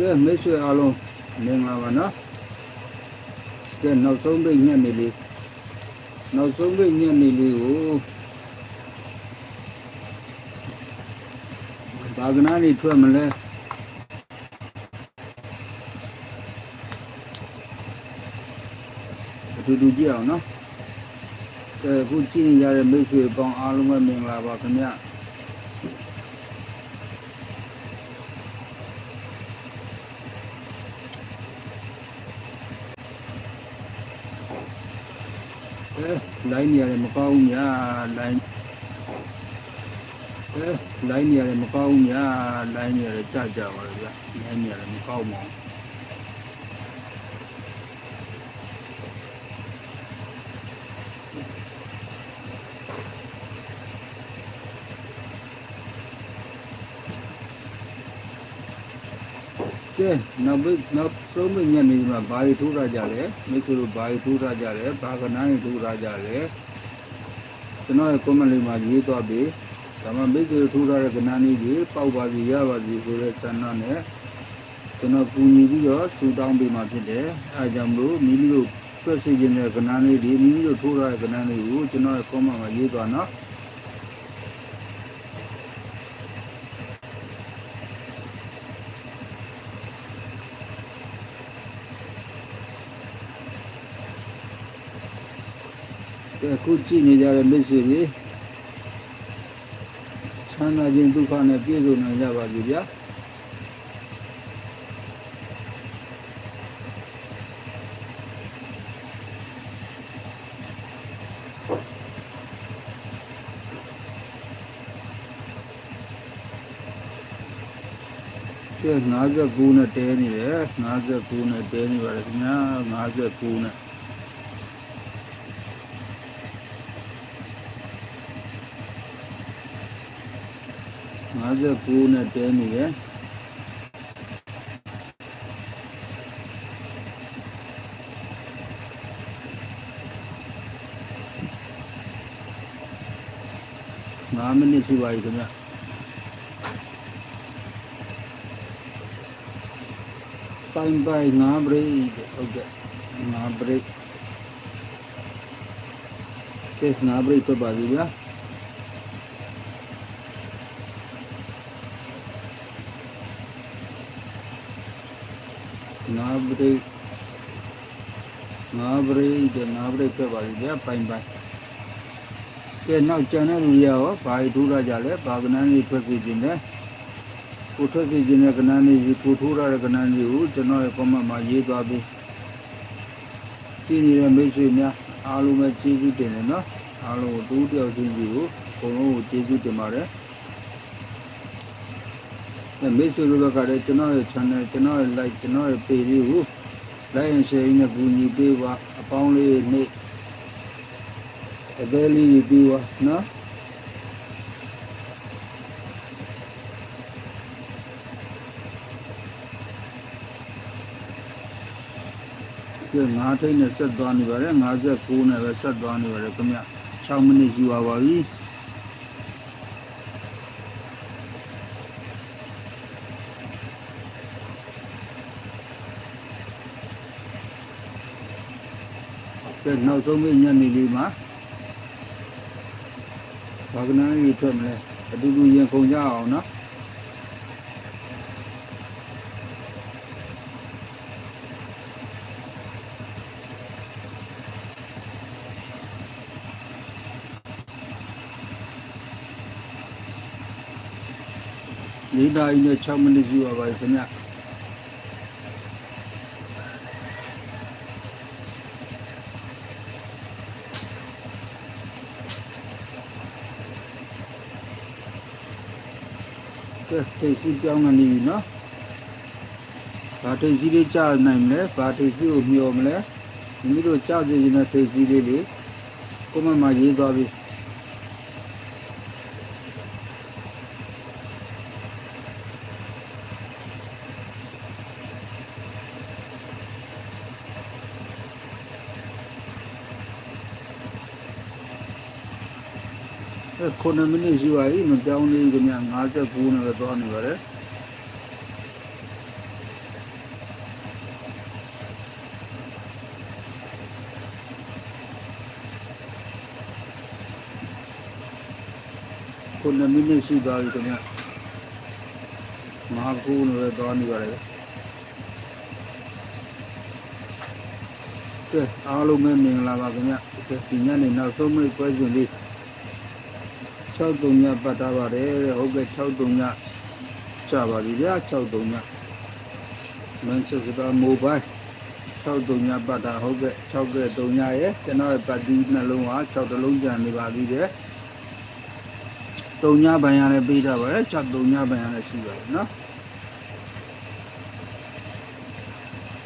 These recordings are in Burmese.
ကဲမိတ်ဆွေအားလုံးမင်္ဂလာပါနော်ကဲနောက်ဆုံးပိတ်ညက်နေလေးနောက်ဆုံးပိတ်ညက်နေလေးကိုဘာကနာနေထွက်မလဲအတူတူကြည့်အောင်နော်ကဲအခုကြည့်နေကြတဲ့မိတ်ဆွေပေါင်းအားလုံးပဲမင်္ဂလာပါခင်ဗျာ အဲ လိုင်းနေရတယ်မကောင်းဘူးညာလိုင်းအဲလိုင်းနေရတယ်မကောင်းဘူးညာလိုင်းနေရတယ်ကြကြပါလေဗျလိုင်းနေရတယ်မကောင်းပါဘူး ကဲနောက်ပိတ်နောက်ဆုံးပိတ်ညနေမှာဘာတွေထိုးရကြလဲမိတ်ဆွေတို့ဘာတွေထိုးရကြလဲဘာကနားတွေထိုးရကြလဲကျွန်တော်ရဲ့ comment လေးမှာရေးသွားပြီဒါမှမိတ်ဆွေတို့ထိုးရတဲ့ကနားလေးတွေပေါက်ပါစီရပါစီဆိုတဲ့ဆန္ဒနဲ့ကျွန်တော်ကူညီပြီးတော့ဆူတောင်းပေးမှာဖြစ်တယ်အဲဒါကြောင့်မလို့မိမိတို့ပြည့်စုံခြင်းတဲ့ကနားလေးတွေမိမိတို့ထိုးရတဲ့ကနားလေးကိုကျွန်တော်ရဲ့ comment မှာရေးသွားနော် အခုကြည့်နေကြတဲ့မိတ်ဆွေတွေချမ်းသာခြင်းဒုက္ခနဲ့ပြည့်စုံနိုင်ကြပါစေဗျာကဲ59နဲ့တဲနေတယ်59နဲ့တဲနေပါတယ်ခင်ဗျာ59နဲ့ 59နဲ့တဲနေရယ်9မိနစ်ရှိပါပြီခင်ဗျပိုင်းပိုင်း 9 break ဟုတ်ကဲ့9 break ကဲ9 break ပြပါစီဗျာငါးပရိတ်ငါးပရိတ်တဲ့ငါးပရိတ်ပြတ်ပါလိမ့်ဗျာပိုင်ပိုင်ကဲနောက်ကျန်တဲ့လူတွေရောဘာတွေထိုးရကြလဲဘာကနန်းလေးထွက်စီခြင်းလဲကိုထွက်စီခြင်းတဲ့ကနန်းလေးကိုထိုးရတဲ့ကနန်းလေးကိုကျွန်တော်ရဲ့ comment မှာရေးသွားပြီးကြည့်နေတဲ့မိတ်ဆွေများအားလုံးပဲကျေးဇူးတင်တယ်နော်အားလုံးကိုတူးတယောက်ချင်းစီကိုအကုန်လုံးကိုကျေးဇူးတင်ပါတယ်အဲ မိတ်ဆွေတို့ဘက်ကလည်းကျွန်တော်ရဲ့ channel ကျွန်တော်ရဲ့ like ကျွန်တော်ရဲ့ page လေးကို like and share နဲ့ကူညီပေးပါအပေါင်းလေးနေ့အသေးလေးပြီးပါနော်ကဲငါးထိတ်နဲ့ဆက်သွားနေပါတယ်59နဲ့ပဲဆက်သွားနေပါတယ်ခင်ဗျ6မိနစ်ယူပါပါပြီ နောက်ဆုံးမိညနေလေးမှာဘာကနာကြီးထွက်မလဲအတူတူရင်ခုန်ကြအောင်နော်လေးနာရီနဲ့6မိနစ်ရှိပါပါခင်ဗျ ကဲ ထိတ်စီပြောင်းနေပြီနော်ဘာထိတ်စီလေးကြားနိုင်မလဲဘာထိတ်စီကိုမျောမလဲမိမိတို့ကြားစီနေတဲ့ထိတ်စီလေးလေးကိုမမရေးသွားပြီ 9မိနစ်ရှိပါပြီမပြောင်းသေးခင်ဗျ59နဲ့ပဲသွားနေပါတယ်ကိုနမိနစ်ရှိသွားပြီခင်ဗျမဟာကူလို့လည်းသွားနေပါလေကဲအားလုံးပဲမင်္ဂလာပါခင်ဗျကဲဒီညနေနောက်ဆုံးမိတ်ပွဲစဉ်လေး 63ညပတ်တာပါတယ်ဟုတ်ကဲ့63ညချပါပြီဗျာ63ညမန်ချက်စတာမိုဘိုင်း63ညပတ်တာဟုတ်ကဲ့6ကဲ3ညရဲ့ကျွန်တော်ရဲ့ပတ်တီးနှလုံးက6တလုံးကြံနေပါသေးတယ်3ညဘန်ရလည်းပေးတာပါတယ်6 3ညဘန်ရလည်းရှိပါတယ်နော်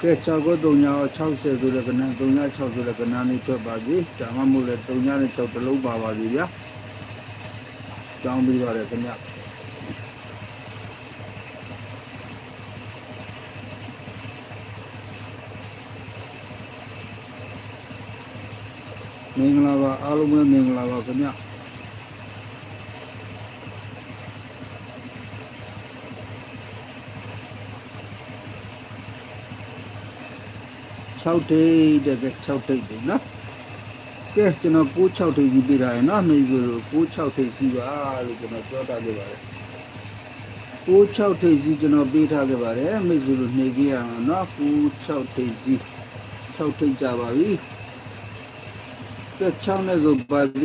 ကဲ6ကို3ည60ဆိုတဲ့ကနန်း3ည6ဆိုတဲ့ကနန်းလေးထွက်ပါပြီဒါမှမဟုတ်လေ3ညနဲ့6တလုံးပါပါပြီဗျာ ကြောင်းပြီးပါတယ်ခင်ဗျမင်္ဂလာပါအားလုံးပဲမင်္ဂလာပါခင်ဗျ6ထိပ်တဲ့ကဲ6ထိပ်တယ်နော် ကဲကျွန်တော်6 6ထိပ်စီပြထားရနော်မိဆို6 6ထိပ်စီပါလို့ကျွန်တော်ပြောထားခဲ့ပါတယ်6 6ထိပ်စီကျွန်တော်ပေးထားခဲ့ပါတယ်မိဆိုလို့နေကြရအောင်နော်6 6ထိပ်စီ6ထိပ်ကြပါပြီကဲ6နဲ့ဆိုပါပြ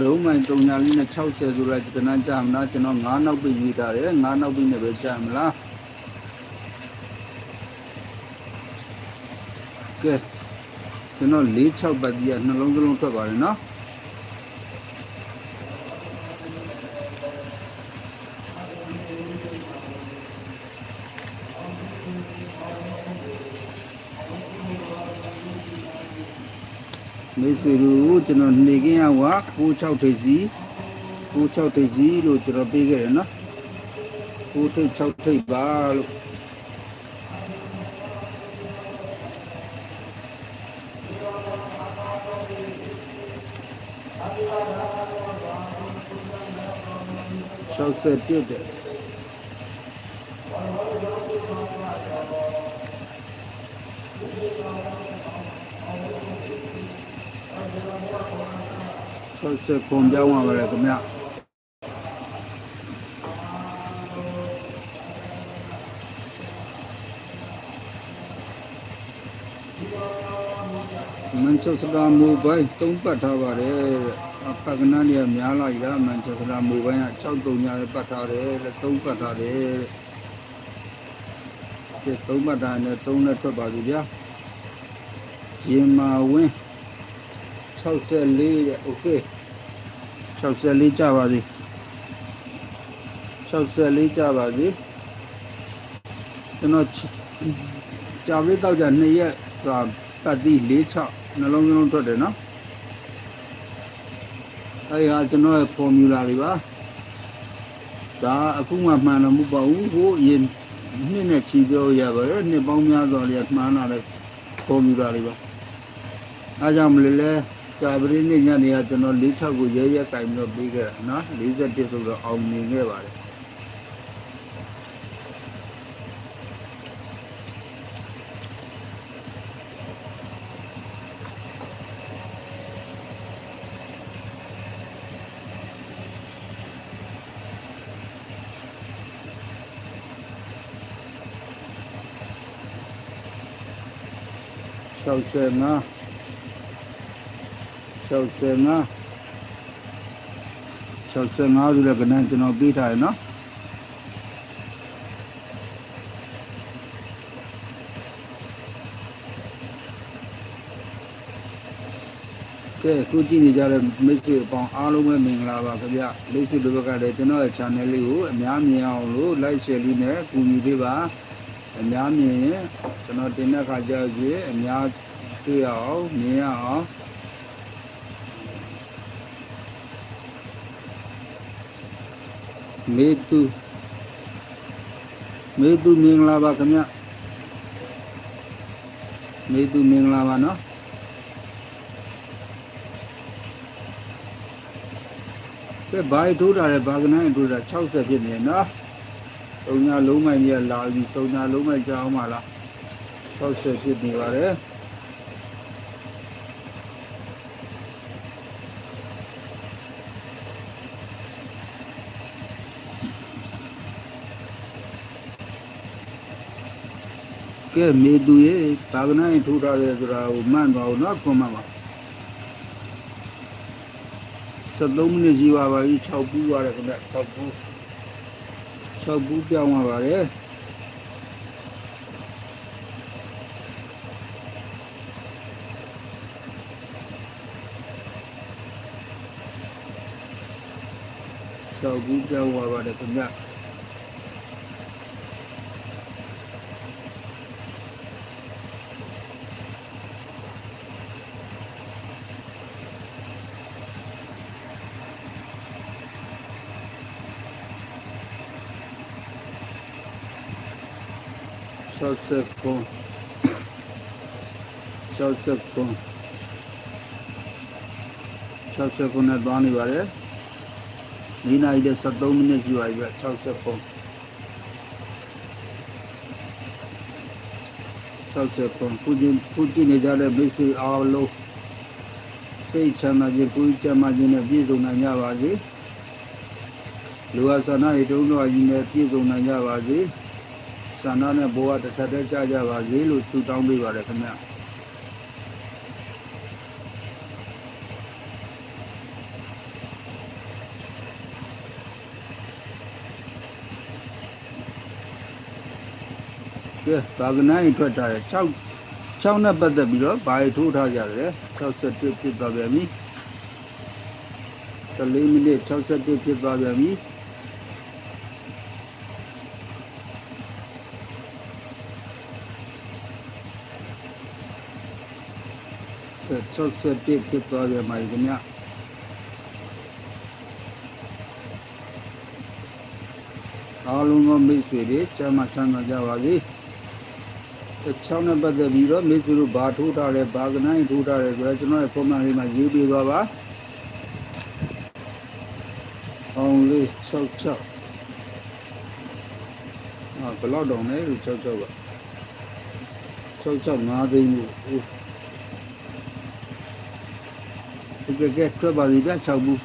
လုံးမိုင်3ညာလေးနဲ့60ဆိုလိုက်ကျွန်တော်ကြာမလားကျွန်တော်9နောက်ပြီးရေးထားတယ်9နောက်ပြီးနဲ့ပဲကြာမလားကဲ ကျွန်တော်4 6ပတ်ကြီးကနှလုံးသလုံးထွက်ပါတယ်နော်မိတ်ဆွေတို့ကျွန်တော်နေကင်းရဝ96ထိပ်စီ96ထိပ်စီလို့ကျွန်တော်ပေးခဲ့တယ်နော်9ထိပ်6ထိပ်ပါလို့ 61တဲ့60ပုံပြောင်းပါပါလေခင်ဗျမန်ချက်စတာမိုဘိုင်းသုံးပတ်ထားပါတယ် ပကနန်းတွေကများလာပြီလားမန်ချက်စတာမိုဘိုင်းက63ညာပဲပတ်ထားတယ်လေသုံးပတ်ထားတယ်ဒီသုံးပတ်ထားနဲ့သုံးနဲ့ထွက်ပါစီဗျာရင်မာဝင်း64တဲ့โอเค64ကြပါစေ64ကြပါစေကျွန်တော်ကြာပြီးတော့ကြာ2ရက်သာပတ်တိ46နှလုံးလုံးထွက်တယ်နော် အဲဒီဟာကျွန်တော်ရဲ့ formula တွေပါဒါအခုမှမှန်တော့မဟုတ်ပါဘူးဟိုအရင်နှစ်နဲ့ချီပြောရပါတယ်နှစ်ပေါင်းများစွာလေးမှန်လာတဲ့ formula တွေပါအဲကြောင့်မလို့လဲကြာပရိနေ့ညနေကကျွန်တော်46ကိုရဲရဲကင်ပြီးတော့ပြီးခဲ့တာနော်41ဆိုတော့အောင်မြင်ခဲ့ပါတယ် 65 65 65ဆိုတဲ့ကဏ္ဍကျွန်တော်ပေးထားရနော်ကဲခုကြည့်နေကြတဲ့မိတ်ဆွေအပေါင်းအားလုံးပဲမင်္ဂလာပါခင်ဗျမိတ်ဆွေတို့ဘက်ကလည်းကျွန်တော်ရဲ့ channel လေးကိုအများမြင်အောင်လို့ like share လေးနဲ့ကူညီပေးပါ အများမြင်ရင်ကျွန်တော်တင်တဲ့ခါကျရင်အများတွေ့အောင်မြင်ရအောင်မေတုမေတုမင်္ဂလာပါခင်ဗျမေတုမင်္ဂလာပါနော်ကဲဘာထိုးတာလဲဘာကနန်းထိုးတာ60ဖြစ်နေနော် သုံးညလုံးမိုင်ကြီးကလာပြီသုံးညလုံးမိုင်ကြောင်းပါလား60ဖြစ်နေပါတယ်ကဲမေသူရေဘာကနိုင်ထူထားတယ်ဆိုတာကိုမှန်သွားအောင်နော်ခွန်မပါ73မိနစ်ကြီးပါပါကြီး6ပူးပါတယ်ခင်ဗျ6ပူး 6ပူးပြောင်းသွားပါတယ်6ပူးပြောင်းသွားပါတယ်ခင်ဗျ 60ခွန်60ခွန်60ခွန်နဲ့သွားနေပါတယ်ဒီနိုင်တဲ့73မိနစ်ရှိပါပြီဗျ60ခွန်60ခွန်ကုကျင်ကုကျင်နေကြတဲ့မိတ်ဆွေအားလုံးစိတ်ချမ်းသာခြင်းကိုယ်ချမ်းသာခြင်းနဲ့ပြည့်စုံနိုင်ကြပါစေလူအဆန္ဒဤတုံးတော်ကြီးနဲ့ပြည့်စုံနိုင်ကြပါစေ ဆန္ဒနဲ့ဘဝတစ်ထပ်တည်းကြကြပါစေလို့ဆုတောင်းပေးပါတယ်ခင်ဗျာကဲဘာကနိုင်ထွက်ထားတယ်6 6နဲ့ပတ်သက်ပြီးတော့ဘာထိုးထားကြတယ်61ဖြစ်သွားပြန်ပြီ14မိနစ်61ဖြစ်သွားပြန်ပြီ 61ဖြစ်သွားပြန်ပါပြီခင်ဗျအားလုံးသောမိတ်ဆွေတွေကျမ်းမာချမ်းသာကြပါစေ။ချောင်းနဲ့ပတ်သက်ပြီးတော့မိတ်ဆွေတို့ဘာထိုးထားလဲဘာကနိုင်ထိုးထားလဲဆိုတော့ကျွန်တော်ရဲ့ comment လေးမှာရေးပေးပါပါ။အောင်လေး66ဟာဘလောက်တောင်လဲလို့66ပါ66 5သိန်းလို့ဟု တ်ကဲ့ကဲထွက်ပါစီဗျ6ဘူး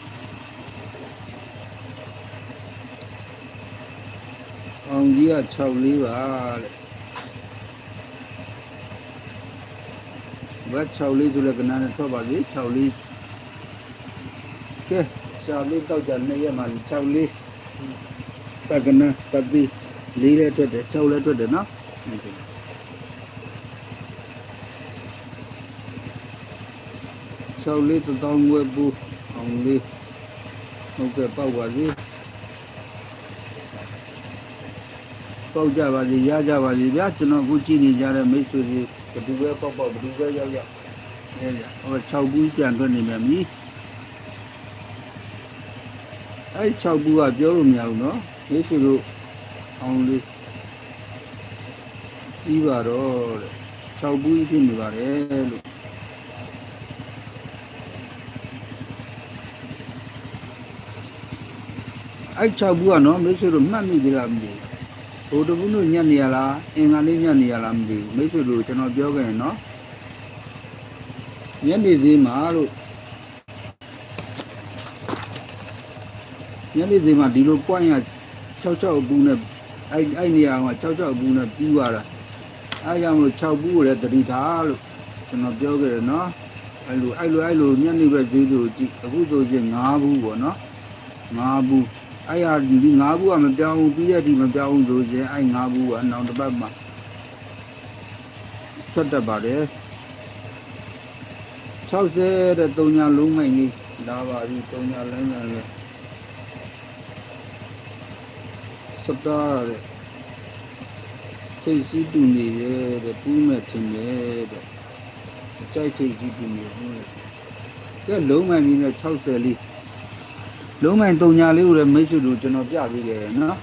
အောင်ကြီးက6လေးပါတဲ့ဘတ်6လေးဆိုလည်းကနန်းနဲ့ထွက်ပါစေ6လေးကဲရှာလေးတောက်ကြ2ရက်မှ6လေးတကနပတိလေးလည်းထွက်တယ်6လည်းထွက်တယ်နော် 6လေးတောင်းဝဲဘူးအောင်လေးဟုတ်ကဲ့ပေါက်ပါစေပေါက်ကြပါစေရကြပါစေဗျာကျွန်တော်အခုကြည့်နေကြတဲ့မိတ်ဆွေတွေဘယ်သူပဲပေါက်ပေါက်ဘယ်သူပဲရောက်ရောက်အဲကြဟို6ဘူးပြန်ထွက်နေမယ်မြည်အဲ6ဘူးကပြောလို့မရဘူးเนาะမိတ်ဆွေတို့အောင်လေးပြီးပါတော့တဲ့6ဘူးဖြစ်နေပါတယ်လို့ အဲ6ဘူးကနော်မိတ်ဆွေတို့မှတ်မိသေးလားမသိဘူးဟိုတဘူးတို့ညက်နေရလားအင်္ဂါလေးညက်နေရလားမသိဘူးမိတ်ဆွေတို့ကျွန်တော်ပြောခဲ့ရင်နော်ညနေစည်းမှာလို့ညနေစည်းမှာဒီလို point က66အပူနဲ့အဲ့အဲ့နေရာက66အပူနဲ့ပြီးသွားတာအဲ့ကြောင့်မလို့6ဘူးကိုလည်းတတိထားလို့ကျွန်တော်ပြောခဲ့တယ်နော်အဲ့လိုအဲ့လိုအဲ့လိုညနေပဲဈေးလို့ကြည့်အခုဆိုရင်9ဘူးပေါ့နော်9ဘူး အဲ့ဟာဒီငါးဘူးကမပြောင်းဘူးပြီးရဒီမပြောင်းဘူးဆိုရင်အဲ့ငါးဘူးကနောက်တစ်ပတ်မှထွက်တတ်ပါတယ်60တဲ့3ညာလုံးမိုင်ကြီးလာပါပြီ3ညာလမ်းညာလေစတားတဲ့ထိတ်စီးတူနေရဲ့တဲ့ပူးမဲ့ထင်ရဲ့တဲ့ကြိုက်ထိတ်စီးတူနေဟုတ်တယ်ကဲလုံးမိုင်ကြီးနဲ့60လေး လုံးမိုင်တုံညာလေးကိုလည်းမိတ်ဆွေတို့ကျွန်တော်ပြပေးခဲ့တယ်နော်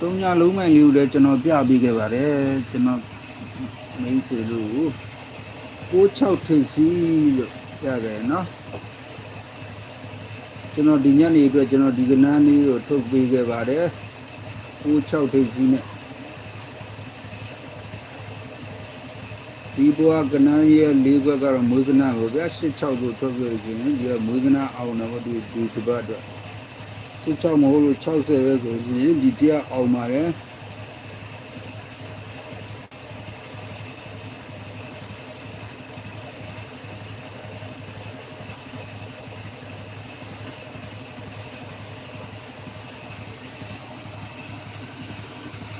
တုံညာလုံးမိုင်လေးကိုလည်းကျွန်တော်ပြပေးခဲ့ပါတယ်ကျွန်တော်မိတ်ဆွေတို့ကို6ထိပ်စီလို့ပြခဲ့နော်ကျွန်တော်ဒီညနေအတွက်ကျွန်တော်ဒီကနန်းလေးကိုထုတ်ပေးခဲ့ပါတယ်ကို 6ထိပ်စီနဲ့ဒီဘွားကနန်းရဲ့လေးဘက်ကတော့မွေးကနန်းကိုဗျာ86ကိုထွက်ပြရှင်ဒီကမွေးကနန်းအောင်တော့ဒီဒီတစ်ပတ်အတွက်86မဟုတ်လို့60ပဲဆိုရင်ဒီတရားအောင်ပါတယ်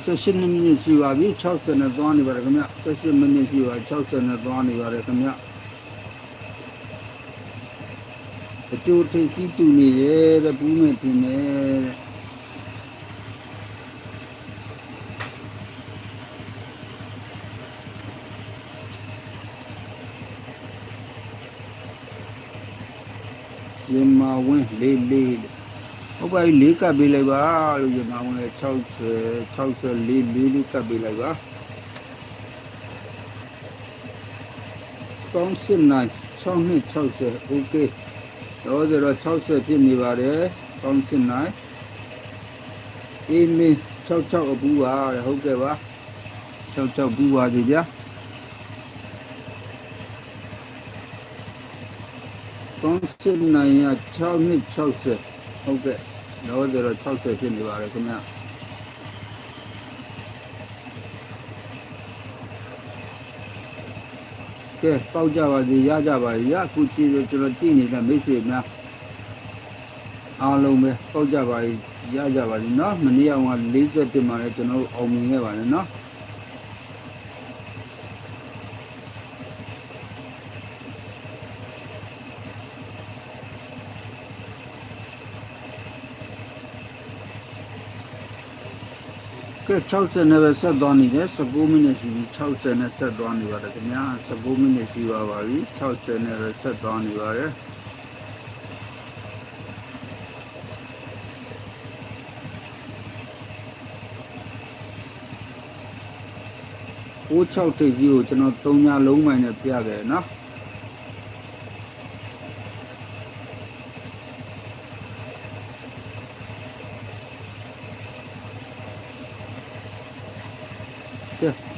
16မိနစ်ရှိပါပြီ60နဲ့သွားနေပါတယ်ခင်ဗျ16မိနစ်ရှိပါ60နဲ့သွားနေပါတယ်ခင်ဗျအကျိုးထိပ်စီးတူနေရဲ့တဲ့ဘူးမဲ့တင်နေတဲ့ရင်မာဝင်းလေးလေးတဲ့ ဟုတ်ပါပြီလေးကပ်ပေးလိုက်ပါလို့ရမအောင်လဲ60 64လေးလေးကပ်ပေးလိုက်ပါကောင်းစစ်နိုင်6နှစ်60 okay တော့ဆိုတော့60ဖြစ်နေပါတယ်ကောင်းစစ်နိုင်အေးမင်း66အပူပါတဲ့ဟုတ်ကဲ့ပါ66ပူပါစီဗျာကောင်းစစ်နိုင်ရ6နှစ်60 ဟုတ်ကဲ့တော့ဆိုတော့60ဖြစ်နေပါတယ်ခင်ဗျာကဲပေါက်ကြပါစေရကြပါစေရအခုကြည့်လို့ကျွန်တော်ကြည့်နေတဲ့မိတ်ဆွေများအားလုံးပဲပေါက်ကြပါစေရကြပါစေเนาะမနေ့က41မှာလည်းကျွန်တော်တို့အောင်မြင်ခဲ့ပါတယ်เนาะ ကဲ60နဲ့ပဲဆက်သွားနေတယ်19မိနစ်ရှိပြီ60နဲ့ဆက်သွားနေပါတယ်ခင်ဗျာ19မိနစ်ရှိပါပါပြီ60နဲ့ပဲဆက်သွားနေပါတယ်96တိတ်ကြီးကိုကျွန်တော်3ညလုံးမိုင်နဲ့ပြခဲ့နော်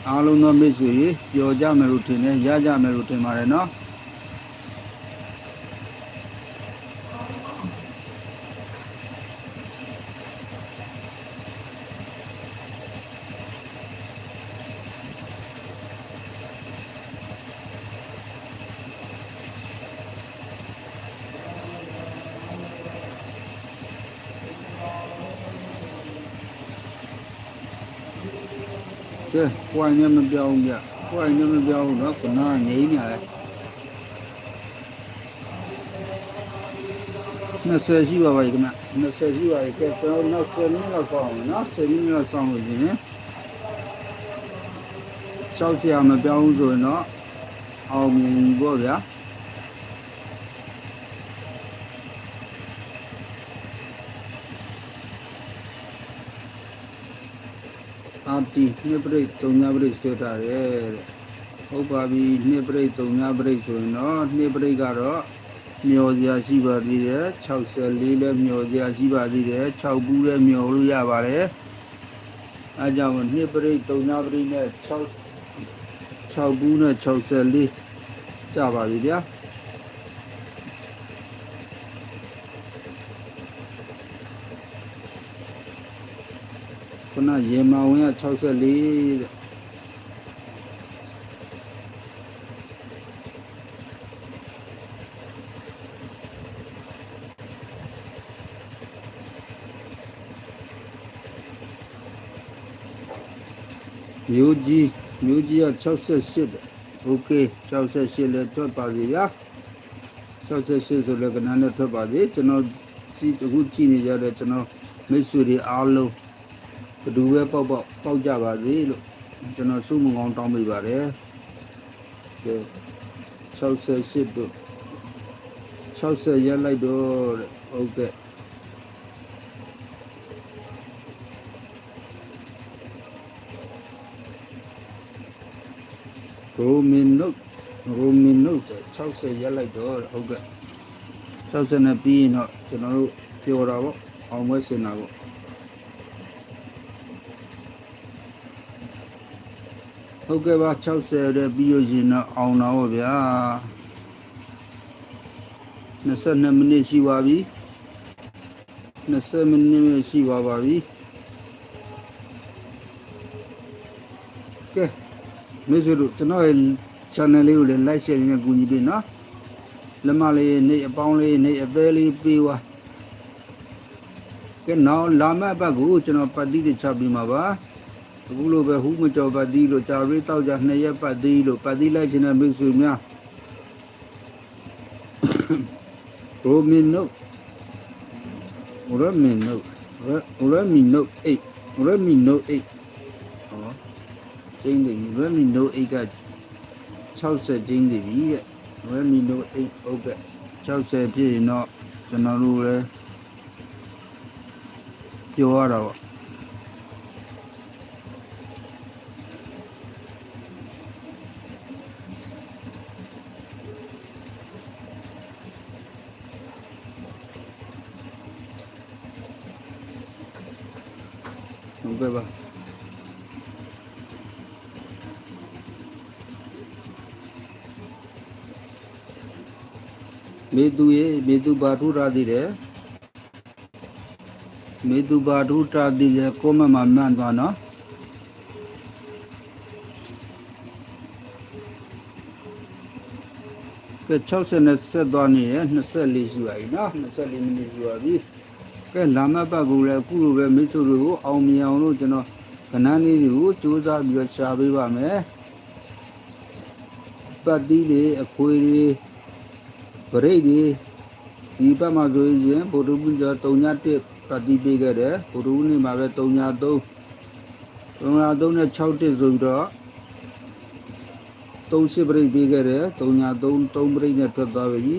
အားလုံးသောမိတ်ဆွေကြီးပျော်ကြမယ်လို့ထင်တယ်ရကြမယ်လို့ထင်ပါတယ်နော်ဲပွိုင်းနဲ့မပြောင်းပြပွိုင်းနဲ့မပြောင်းတော့ခုနငိမ့်နေရတယ်နှစ်ဆယ်ရှိပါပါခင်ဗျနှစ်ဆယ်ရှိပါပြီကဲကျွန်တော်နောက်ဆယ်မိနစ်လောက်ဆောင်မယ်နော်ဆယ်မိနစ်လောက်ဆောင်လို့ရှင်ရှောက်စရာမပြောင်းဆိုရင်တော့အောင်မြင်ဖို့ဗျာ အာတီနှစ်ပရိတ်၃ညပရိတ်ဆွဲထားတယ်တဲ့ဟုတ်ပါပြီနှစ်ပရိတ်၃ညပရိတ်ဆိုရင်တော့နှစ်ပရိတ်ကတော့မျောစရာရှိပါသေးတယ်64လည်းမျောစရာရှိပါသေးတယ်6ဘူးလည်းမျောလို့ရပါတယ်အဲကြောင့်နှစ်ပရိတ်၃ညပရိတ်နဲ့6 6ဘူးနဲ့64ကြပါပြီဗျာ ခုနရေမဝင်က64တဲ့မျိုးကြီးမျိုးကြီးက68တဲ့โอเค68လည်းထွက်ပါစီဗျာ68ဆိုလည်းကနန်းနဲ့ထွက်ပါစေကျွန်တော်ကြည့်အခုကြည့်နေကြတဲ့ကျွန်တော်မိတ်ဆွေတွေအားလုံး ဘယ်သူပဲပေါက်ပေါက်ပေါက်ကြပါစေလို့ကျွန်တော်စုမကောင်းတောင်းပေးပါတယ်ကဲ68တို့60ရက်လိုက်တော့တဲ့ဟုတ်ကဲ့ရိုမင်နုတ်ရိုမင်နုတ်60ရက်လိုက်တော့တဲ့ဟုတ်ကဲ့60နဲ့ပြီးရင်တော့ကျွန်တော်တို့ပြောတာပေါ့အောင်ဝဲစင်တာပေါ့ ဟုတ်ကဲ့ပါ60တဲ့ပြီးလို့ရှိရင်တော့အောင်တော့ဗျာ22မိနစ်ရှိပါပြီ20မိနစ်ရှိပါပါပြီကဲမိတ်ဆွေတို့ကျွန်တော်ရဲ့ channel လေးကိုလည်း like share နဲ့ကူညီပေးနော်လက်မလေးနေအပေါင်းလေးနေအသေးလေးပေးွားကဲနောက်လာမယ့်ဘက်ကိုကျွန်တော်ပတ်တိတွေချပြီးမှာပါ အခုလိုပဲဟူးမကြော်ပတ်တိလို့ကြာရေးတောက်ကြနှစ်ရက်ပတ်တိလို့ပတ်တိလိုက်ခြင်းနဲ့မိတ်ဆွေများရိုမင်နုတ်ရိုမင်နုတ်ရိုမင်နုတ်8ရိုမင်နုတ်8ဟောကျင်းတယ်ရိုမင်နုတ်8က60ကျင်းတယ်ပြီတဲ့ရိုမင်နုတ်8ဟုတ်ကဲ့60ပြည့်ရင်တော့ကျွန်တော်တို့လည်းပြောရတာပေါ့ ဟုတ်ကဲ့ပါမေသူရေမေသူဘာထုရသည်တယ်မေသူဘာထုတာသည်လေကိုမမမှန်သွားနော်ကဲ60နဲ့ဆက်သွားနေရ24ရှိပါပြီနော်24မိနစ်ရှိပါပြီ ကဲလာမတ်ပတ်ကိုလည်းအခုလိုပဲမိတ်ဆွေတို့ကိုအောင်မြင်အောင်လို့ကျွန်တော်ကဏ္ဍလေးတွေကိုစူးစမ်းပြီးတော့ရှာပေးပါမယ်ပတ်သီးတွေအခွေတွေပရိတ်တွေဒီဘက်မှာဆိုရင်ဗုဒ္ဓဘုရား3ည1ပတ်သီးပေးခဲ့တယ်ဗုဒ္ဓဘုနေ့မှာပဲ3ည3 3ည3နဲ့6တစ်ဆိုပြီးတော့3ရှိပရိတ်ပေးခဲ့တယ်3ည3 3ပရိတ်နဲ့ထွက်သွားပြီ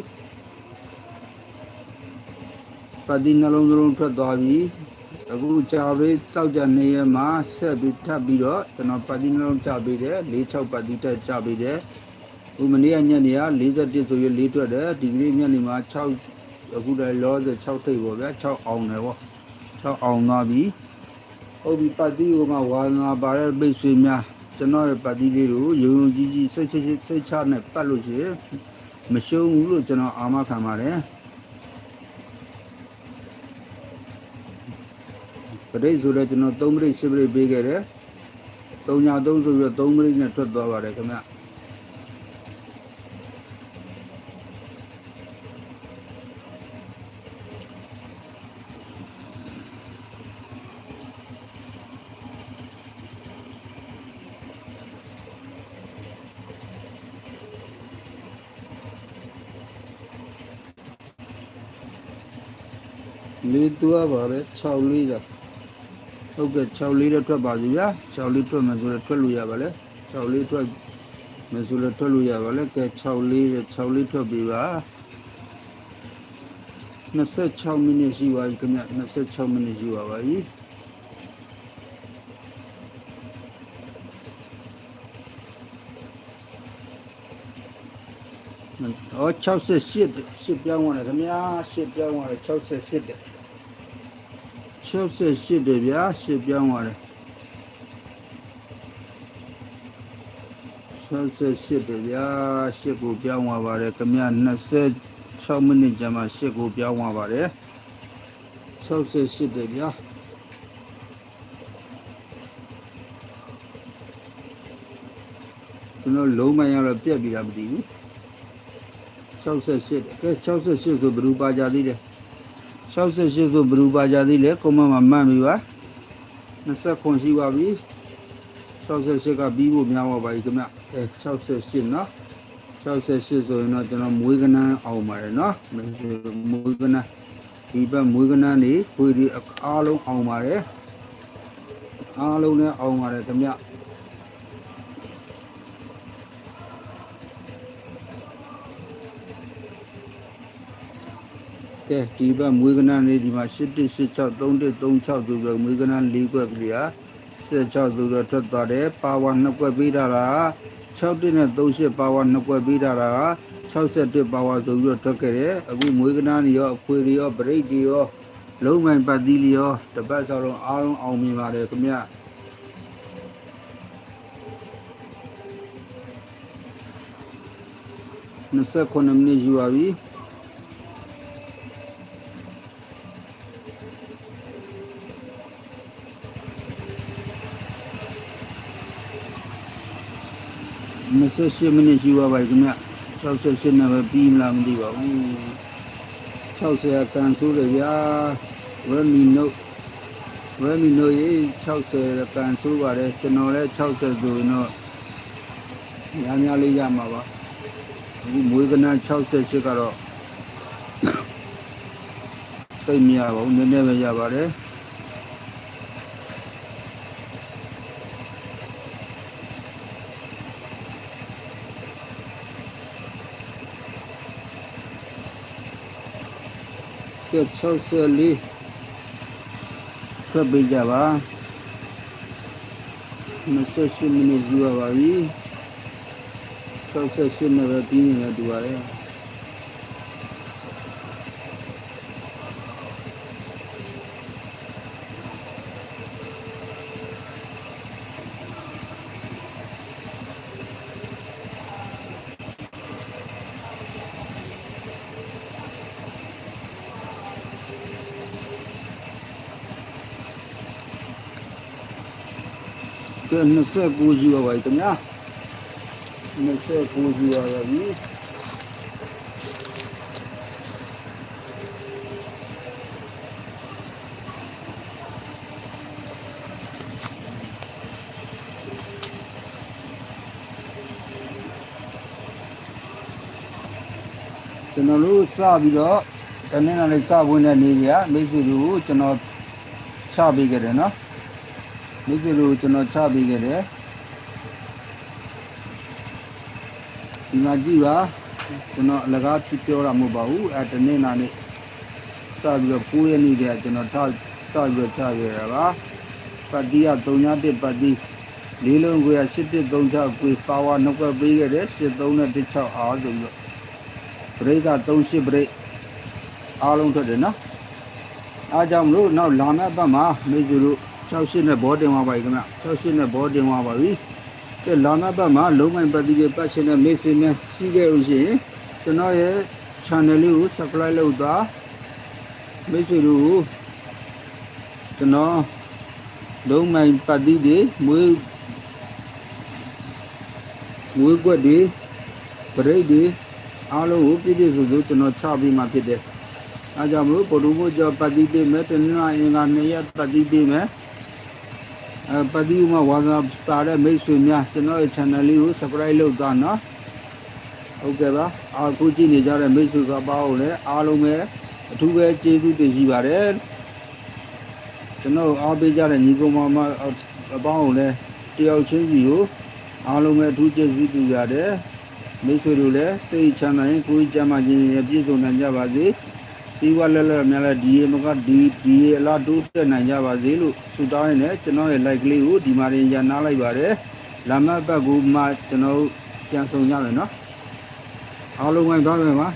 ပတ်သီးနှလုံးသလုံးထွက်သွားပြီအခုကြာလေးတောက်ကြနေရမှာဆက်ပြီးထပ်ပြီးတော့ကျွန်တော်ပတ်သီးနှလုံးချပေးတယ်4 6ပတ်သီးတက်ချပေးတယ်ဥမနေ့ကညနေက41ဆိုရ4ထွက်တယ်ဒီကနေ့ညနေမှာ6အခုလည်းလောဆယ်6ထိပ်ပေါ့ဗျာ6အောင်တယ်ပေါ့6အောင်သွားပြီဟုတ်ပြီပတ်သီးကိုမှဝါနာပါတဲ့မိတ်ဆွေများကျွန်တော်ရဲ့ပတ်သီးလေးကိုယုံယုံကြည်ကြည်စိတ်စိတ်စိတ်ချနဲ့ပတ်လို့ရှိရင်မရှုံးဘူးလို့ကျွန်တော်အာမခံပါတယ် ပရိတ်ဆိုတော့ကျွန်တော်3ပရိတ်10ပရိတ်ပေးခဲ့တယ်3ညာ3ဆိုပြီးတော့3ပရိတ်နဲ့ထွက်သွားပါတယ်ခင်ဗျာလေးတူရပါပဲ6လေးတော့ ဟုတ်ကဲ့6လေးတော့ထွက်ပါပြီဗျာ6လေးထွက်မှဆိုတော့ထွက်လို့ရပါလေ6လေးထွက်မှဆိုတော့ထွက်လို့ရပါလေကဲ6လေး6လေးထွက်ပြီပါ26မိနစ်ရှိပါပြီခင်ဗျ26မိနစ်ရှိပါပါပြီအော်68 8ပြောင်းသွားတယ်ခင်ဗျာ8ပြောင်းသွားတယ်68တဲ့ 68တယ်ဗျာ8ပြောင်းသွားတယ်68တယ်ဗျာ8ကိုပြောင်းသွားပါတယ်ခင်ဗျာ26မိနစ်ကြာမှ8ကိုပြောင်းသွားပါတယ်68တယ်ဗျာကျွန်တော်လုံးမရတော့ပြက်ပြီးတာမသိဘူး68ကဲ68ဆိုဘယ်သူပါကြသေးတယ် 68ဆိုဘယ်သူပါကြသေးလဲကွန်မန့်မှာမှတ်ပြီပါ29ရှိပါပြီ68ကပြီးဖို့များပါပါပြီခင်ဗျအဲ68နော်68ဆိုရင်တော့ကျွန်တော်မွေးကနန်းအောင်ပါတယ်နော်မွေးကနန်းဒီဘက်မွေးကနန်းနေခွေဒီအားလုံးအောင်ပါတယ်အားလုံးလည်းအောင်ပါတယ်ခင်ဗျ ကဲဒီဘက်မွေးကနန်းလေးဒီမှာ8186 3136ဆိုပြီးမွေးကနန်း၄ကွက်ကလေးဟာ76ဆိုတော့ထွက်သွားတယ်ပါဝါ2ကွက်ပေးတာက61နဲ့38ပါဝါ2ကွက်ပေးတာက61ပါဝါဆိုပြီးတော့ထွက်ခဲ့တယ်အခုမွေးကနန်းတွေရောအခွေတွေရောဗရိတ်တွေရောလုံးမိုင်ပတ်သီးတွေရောတပတ်ဆောင်လုံးအားလုံးအောင်မြင်ပါတယ်ခင်ဗျ29မိနစ်ယူပါပြီ။ 28မိနစ်ယူပါပါခင်ဗျ68နဲ့ပဲပြီးမလားမသိပါဘူး60ကန်ဆိုးတယ်ဗျာ Redmi Note Redmi Note ရေ60ကန်ဆိုးပါတယ်ကျွန်တော်လည်း60ဆိုရင်တော့များများလေးရမှာပါအခုမွေးကနန်း68ကတော့သိပ်မရပါဘူးနည်းနည်းပဲရပါတယ် 64ထွက်ပေးကြပါ28မိနစ်ယူရပါပြီ68နဲ့ပဲပြီးနေတယ်တူပါတယ် 29ယူရပါပြီခင်ဗျာ29ယူရပါပြီကျွန်တော်တို့စပြီးတော့တနေ့ ਨਾਲ လေးစဝင်တဲ့နေရမိတ်ဆွေတို့ကိုကျွန်တော်ချပေးခဲ့တယ်နော် မိတ်ဆွေတို့ကျွန်တော်ချပေးခဲ့တယ်ဒီမှာကြည့်ပါကျွန်တော်အလကားပြပြောတာမဟုတ်ပါဘူးအဲတနေ့နာနေ့စပြီးတော့9ရက်နေ့တည်းကကျွန်တော်ထောက်စပြီးတော့ချခဲ့ရပါပတ်တီးက3ည1ပတ်တီးလေးလုံးကိုရ8136ကိုပါဝါနှုတ်ကပ်ပေးခဲ့တယ်73နဲ့16အားဆိုပြီးတော့ဘရိတ်က38ဘရိတ်အားလုံးထွက်တယ်နော်အားကြောင့်မလို့နောက်လာမယ့်ဘက်မှာမိတ်ဆွေတို့ 68နဲ့ဘောတင်သွားပါပြီခင်ဗျ68နဲ့ဘောတင်သွားပါပြီကဲလာမယ့်ဘက်မှာလုံးမိုင်ပတ်တိတွေပတ်ရှင်တဲ့မိတ်ဆွေများရှိခဲ့လို့ရှိရင်ကျွန်တော်ရဲ့ channel လေးကို subscribe လုပ်သွားမိတ်ဆွေတို့ကိုကျွန်တော်လုံးမိုင်ပတ်တိတွေမွေးမွေးကွက်တွေပရိတ်တွေအားလုံးကိုပြည့်ပြည့်စုံစုံကျွန်တော်ချပြီးမှဖြစ်တယ်အဲကြောင့်မလို့ပို့လို့ပို့ကြောပတ်တိပေးမယ်တနင်္လာအင်္ဂါနေ့ရက်ပတ်တိပေးမယ်အဲ ပတိဥမဝါသနာပါတဲ့မိတ်ဆွေများကျွန်တော်ရဲ့ channel လေးကို subscribe လုပ်သွားနော်ဟုတ်ကဲ့ပါအခုကြည့်နေကြတဲ့မိတ်ဆွေကပါအောင်လည်းအားလုံးပဲအထူးပဲကျေးဇူးတင်ရှိပါတယ်ကျွန်တော်အားပေးကြတဲ့ညီကောင်မမအပေါင်းကိုလည်းတယောက်ချင်းစီကိုအားလုံးပဲအထူးကျေးဇူးတင်ရတယ်မိတ်ဆွေတို့လည်းစိတ်ချမ်းသာရင်ကိုယ်ကျမ်းမာခြင်းနဲ့ပြည့်စုံနိုင်ကြပါစေ စီးပွားလက်လက်များလည်းဒီရေမကဒီဒီရေအလားတိုးတက်နိုင်ကြပါစေလို့ဆုတောင်းရင်းနဲ့ကျွန်တော်ရဲ့ like လေးကိုဒီမှာရင်ရနာလိုက်ပါတယ်လာမတ်ဘက်ကူမှကျွန်တော်ပြန်ဆောင်ကြမယ်နော်အားလုံးဝိုင်းသွားမယ်ပါ